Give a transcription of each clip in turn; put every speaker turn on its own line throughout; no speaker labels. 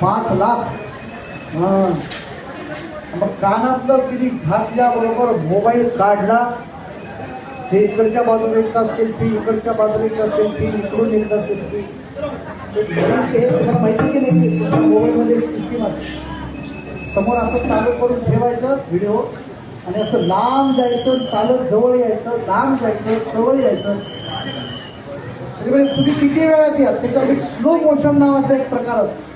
पाच लाख. मग कानातलं तिने घातल्याबरोबर मोबाईल काढला. ते इकडच्या बाजूला एकदा सेल्फी इकडच्या बाजूला एकदा सेल्फी इकडून एकदा सेल्फी तुम्हाला माहिती की नाही? मोबाईलमध्ये एक सिस्टीम आहे समोर असं चालू करून ठेवायचं व्हिडिओ आणि असं लांब जायचं चालत जवळ यायचं लांब जायचं जवळ यायचं. म्हणजे तुम्ही किती वेळात या त्याच्यामध्ये स्लो मोशन नावाचा एक प्रकार असतो.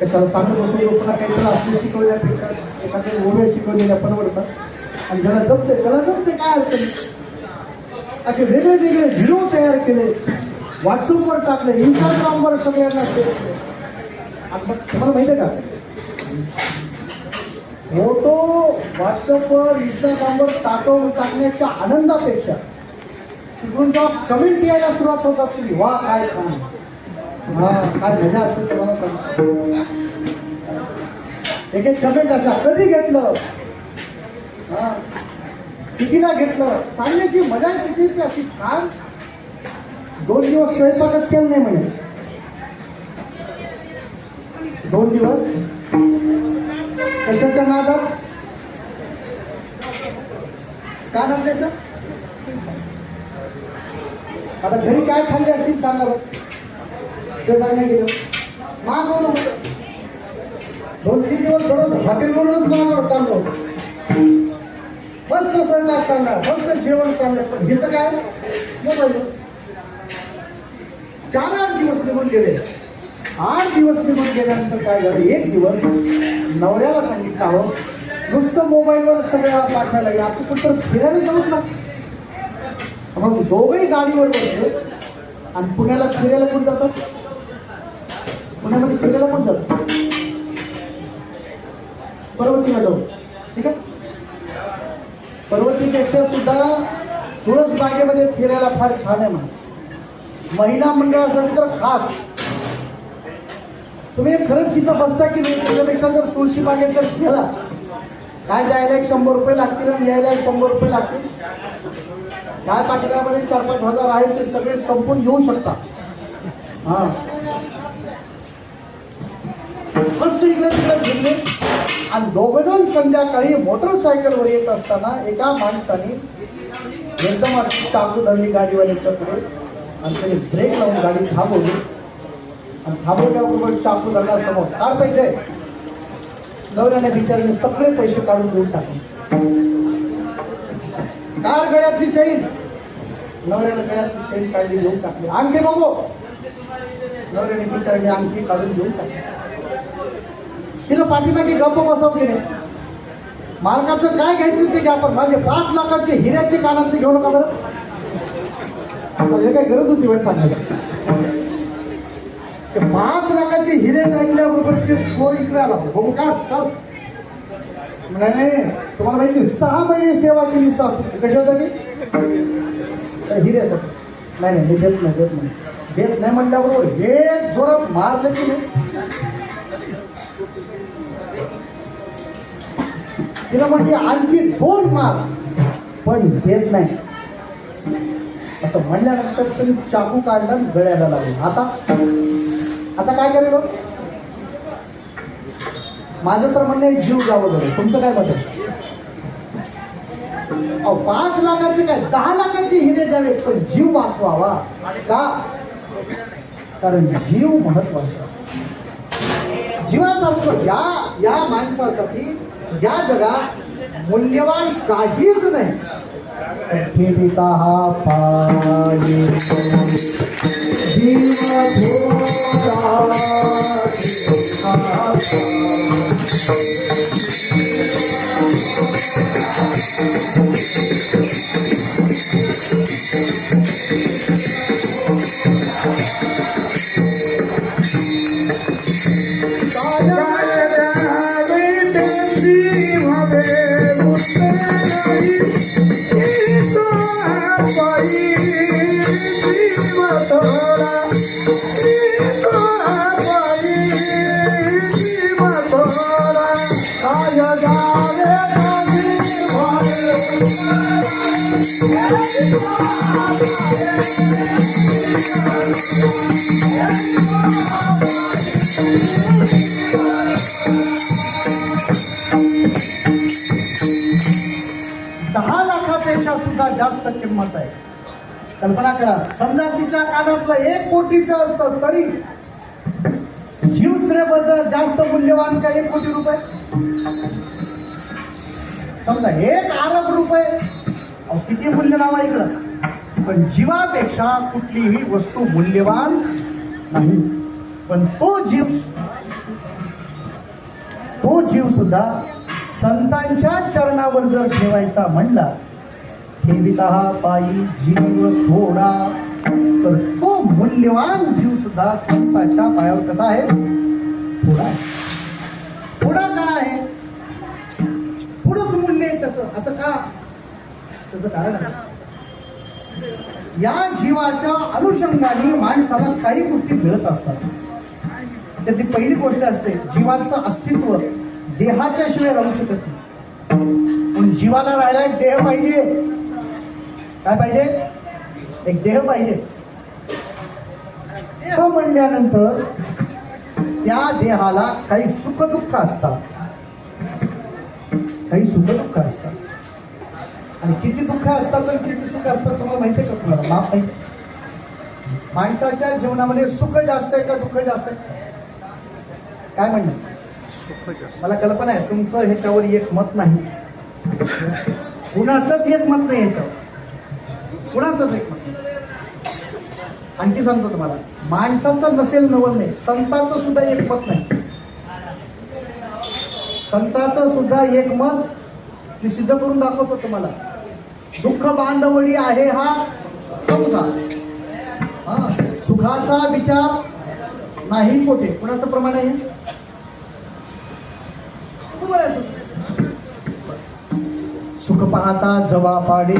कशाला सांगत बसून लोकांना काहीतरी असले शिकवण्यापेक्षा एखाद्या ओव्या शिकवलेल्या परवडतात आणि ज्याला जमते त्याला जमते काय अडचण असे वेगळे वेगळे व्हिडिओ तयार केले व्हॉट्सअपवर टाकले इंस्टाग्रामवर सगळ्यांना आणि मग तुम्हाला माहिती आहे का? फोटो व्हॉट्सअपवर इंस्टाग्रामवर टाकवून टाकण्याच्या आनंदापेक्षा तिकडून जेव्हा कमेंट यायला सुरुवात होतात तुम्ही वा काय छान. हा काय मजा असते तुम्हाला सांगतो एक एक कमेंट असा कधी घेतलं. हा कितीला घेतलं? सांगण्याची मजा किती? की अशी छान. दोन दिवस स्वयंपाकच केलं नाही म्हणे. दोन दिवस. कशाच्या नादात? का नाद द्यायचं आता घरी काय खाल्ले असतील सांगा स्वयंपाक नाही गेलं मागवलं दोन तीन दिवस बरोबर हॉटेलवरूनच मागवलं चाललो मस्त स्वयंपाक चालणार मस्त जेवण चाललं पण हिचं काय मोबाईल चार आठ दिवस निघून गेले आठ दिवस निघून गेल्यानंतर काय झालं एक दिवस नवऱ्याला सांगितलं हो नुसतं मोबाईलवर सगळ्या पाठवायला लागले आपण कुठं फिरायला जाऊच ना मग दोघंही गाडीवर बसले आणि पुण्याला फिरायला कोण जातात पुण्यामध्ये फिरायला पण जातो? पर्वती जातो ठीक आहे? पर्वतीपेक्षा सुद्धा तुळस बागेमध्ये फिरायला फार छान आहे म्हणा. महिला मंडळासाठी तर खास. तुम्ही खरंच तिथं बसता की नाही? त्याच्यापेक्षा जर तुळशी बागेत जर गेला काय जायला एक शंभर रुपये लागतील आणि यायला एक शंभर रुपये लागतील? काय पाकिटामध्ये चार पाच हजार आहेत ते सगळे संपून घेऊ शकता. हा. मस्त इकडे तिकडे फिरले. आणि दोघजण संध्याकाळी मोटरसायकलवर येत असताना एका माणसाने एकदम चाकू धरली गाडीवाल्याच्या पुढे आणि त्याने ब्रेक लावून गाडी थांबवली. आणि थांबवल्याबरोबर चाकू धरला समोर काय पैसे नवऱ्याने बिचाराने सगळे पैसे काढून देऊन टाकले. कार गळ्यातली चैन नवऱ्याने गळ्यातली चैन काढली देऊन टाकली. आणखी बघू. नवऱ्याने बिचाराने अंगठी काढून देऊन टाकली. तिला पाठीमागे गप्प बसवली नाही. मालकाचं काय घ्यायचं ते घ्या आपण माझे पाच लाखाचे हिऱ्याचे कानांचे घेऊ नका बरं. हे काय गरज होती वेळ सांगायला? पाच लाखाचे हिरे आणल्याबरोबर ते चोर इकडे आला. बघू का नाही नाही तुम्हाला माहिती सहा महिने सेवा केली सासू कशासाठी तर हिऱ्यासाठी नाही नाही मी देत नाही देत नाही. देत नाही म्हटल्याबरोबर हे जोरात मारलं की नाही तिला म्हणजे आणखी दोन मार. पण देत नाही. असं म्हणल्यानंतर तुम्ही चाकू काढला गळ्याला लागला आता आता काय करेल हो? माझं तर म्हणणं आहे जीव जावं लागेल तुमचं काय म्हणत अहो पाच लाखाचे काय? दहा लाखाचे हिरे द्यावे पण जीव वाचवावा. का? कारण जीव महत्त्वाचा जीवासारखं या या माणसासाठी या जगात मूल्यवान काहीच नाही. ठेविता हा पाणी
दहा
लाखापेक्षा सुद्धा जास्त किंमत आहे. कल्पना करा समजा तिच्या कानातलं एक कोटीचं असतं तरी जीवश्रेपच जास्त मूल्यवान का एक कोटी रुपये? समजा एक अरब रुपये अहो, किती मूल्य नाव इकडं. पण जीवापेक्षा कुठलीही वस्तू मूल्यवान नाही. पण तो जीव तो जीव सुद्धा संतांच्या चरणावर जर ठेवायचा म्हणला ठेविता पायी जीव थोडा. तर तो मूल्यवान जीव सुद्धा संतांच्या पायावर कसा आहे? थोडा आहे. थोडा का आहे? थोडंच मूल्य आहे त्याचं. असं का? त्याचं कारण या जीवाच्या अनुषंगाने माणसाला काही गोष्टी मिळत असतात. त्याची पहिली गोष्ट असते जीवाचं अस्तित्व. देहाच्या शिवाय राहू शकत नाही. पण जीवाला राहायला एक देह पाहिजे. काय पाहिजे? एक देह पाहिजे. देह म्हणल्यानंतर त्या देहाला काही सुखदुःख असतात. काही सुखदुःख असतात. आणि किती दुःख असतात आणि किती सुख असतात तुम्हाला माहिती आहे का तुम्हाला माफ माहिती माणसाच्या जीवनामध्ये सुख जास्त आहे का दुःख जास्त आहे? काय म्हणणं? मला कल्पना आहे तुमचं ह्याच्यावर एक मत नाही. कुणाचंच एक मत नाही ह्याच्यावर. कुणाचंच एक मत नाही. आणखी सांगतो तुम्हाला माणसाचं नसेल नवल नाही संतांचं सुद्धा एक मत नाही. संतांचं सुद्धा एक मत मी सिद्ध करून दाखवतो तुम्हाला. दुःख बांधवडी आहे हा संसार हा सुखाचा विचार नाही कोठे. कुणाचं प्रमाण आहे? आहे. सुख पाहता जवा पाडे.